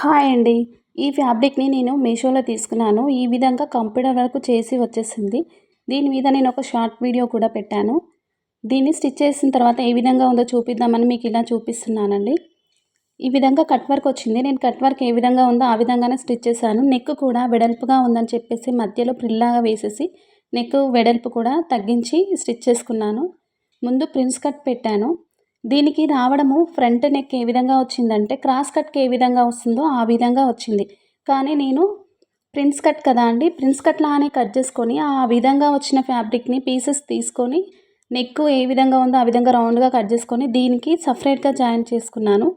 Hi అండి. ఈ ఫ్యాబ్రిక్ని నేను మీషోలో తీసుకున్నాను. ఈ విధంగా కంప్యూటర్ వరకు చేసి వచ్చేసింది. దీని మీద నేను ఒక షార్ట్ వీడియో కూడా పెట్టాను. దీన్ని స్టిచ్ చేసిన తర్వాత ఏ విధంగా ఉందో చూపిద్దామని మీకు ఇలా చూపిస్తున్నానండి. ఈ విధంగా కట్ వర్క్ వచ్చింది. నేను కట్ వర్క్ ఏ విధంగా ఉందో ఆ విధంగానే స్టిచ్ చేశాను. నెక్ కూడా వెడల్పుగా ఉందని చెప్పేసి మధ్యలో ప్రిల్లాగా వేసేసి నెక్ వెడల్పు కూడా తగ్గించి స్టిచ్ చేసుకున్నాను. ముందు ప్రిన్స్ కట్ పెట్టాను. దీనికి రావడము ఫ్రంట్ నెక్ ఏ విధంగా వచ్చిందంటే క్రాస్ కట్కి ఏ విధంగా వస్తుందో ఆ విధంగా వచ్చింది. కానీ నేను ప్రిన్స్ కట్ కదా అండి ప్రిన్స్ కట్ లానే కట్ చేసుకొని ఆ విధంగా వచ్చిన ఫ్యాబ్రిక్ని పీసెస్ తీసుకొని నెక్ ఏ విధంగా ఉందో ఆ విధంగా రౌండ్గా కట్ చేసుకొని దీనికి సపరేట్గా జాయిన్ చేసుకున్నాను.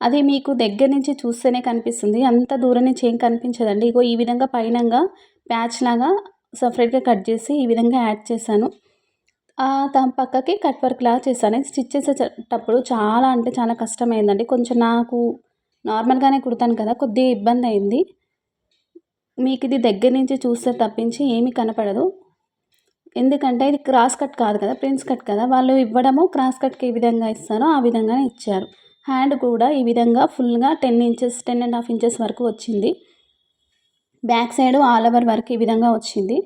అది మీకు దగ్గర నుంచి చూస్తేనే కనిపిస్తుంది. అంత దూరం నుంచి ఏం కనిపించదండి. ఇగో ఈ విధంగా పైనంగా ప్యాచ్ లాగా సపరేట్గా కట్ చేసి ఈ విధంగా యాడ్ చేశాను. దాని పక్కకి కట్ వర్క్ లాగా చేశాను. స్టిచ్ చేసేటప్పుడు చాలా అంటే చాలా కష్టమైందండి. కొంచెం నాకు నార్మల్గానే కుడతాను కదా కొద్దిగా ఇబ్బంది అయింది. మీకు ఇది దగ్గర నుంచి చూస్తే తప్పించి ఏమీ కనపడదు. ఎందుకంటే ఇది క్రాస్ కట్ కాదు కదా ప్రిన్స్ కట్ కదా. వాళ్ళు ఇవ్వడము క్రాస్ కట్కి ఏ విధంగా ఇస్తారో ఆ విధంగానే ఇచ్చారు. హ్యాండ్ కూడా ఈ విధంగా ఫుల్గా ten inches ten and half inches వరకు వచ్చింది. బ్యాక్ సైడ్ ఆల్ ఓవర్ వరకు ఈ విధంగా వచ్చింది.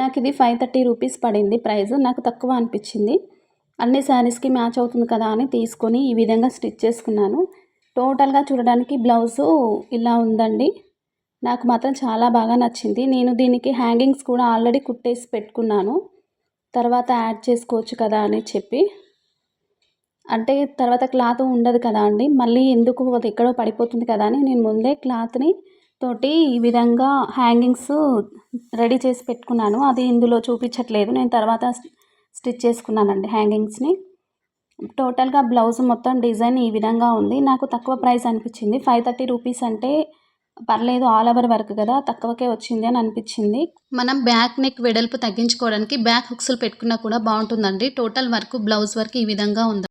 నాకు ఇది ఫైవ్ థర్టీ రూపీస్ పడింది. ప్రైస్ నాకు తక్కువ అనిపించింది. అన్ని శారీస్కి మ్యాచ్ అవుతుంది కదా అని తీసుకొని ఈ విధంగా స్టిచ్ చేసుకున్నాను. టోటల్గా చూడడానికి బ్లౌజు ఇలా ఉందండి. నాకు మాత్రం చాలా బాగా నచ్చింది. నేను దీనికి హ్యాంగింగ్స్ కూడా ఆల్రెడీ కుట్టేసి పెట్టుకున్నాను. తర్వాత యాడ్ చేసుకోవచ్చు కదా అని చెప్పి. అంటే తర్వాత క్లాత్ ఉండదు కదా అండి. మళ్ళీ ఎందుకు అది ఎక్కడో పడిపోతుంది కదా అని నేను ముందే క్లాత్ని తోటి ఈ విధంగా హ్యాంగింగ్స్ రెడీ చేసి పెట్టుకున్నాను. అది ఇందులో చూపించట్లేదు. నేను తర్వాత స్టిచ్ చేసుకున్నానండి హ్యాంగింగ్స్ని. టోటల్గా బ్లౌజ్ మొత్తం డిజైన్ ఈ విధంగా ఉంది. నాకు తక్కువ ప్రైస్ అనిపించింది. ఫైవ్ థర్టీ రూపీస్ అంటే పర్లేదు ఆల్ ఓవర్ వర్క్ కదా తక్కువకే వచ్చింది అని అనిపించింది. మనం బ్యాక్ నెక్ వెడల్పు తగ్గించుకోవడానికి బ్యాక్ హుక్స్లు పెట్టుకున్నా కూడా బాగుంటుందండి. టోటల్ వర్క్ బ్లౌజ్ వర్క్ ఈ విధంగా ఉంది.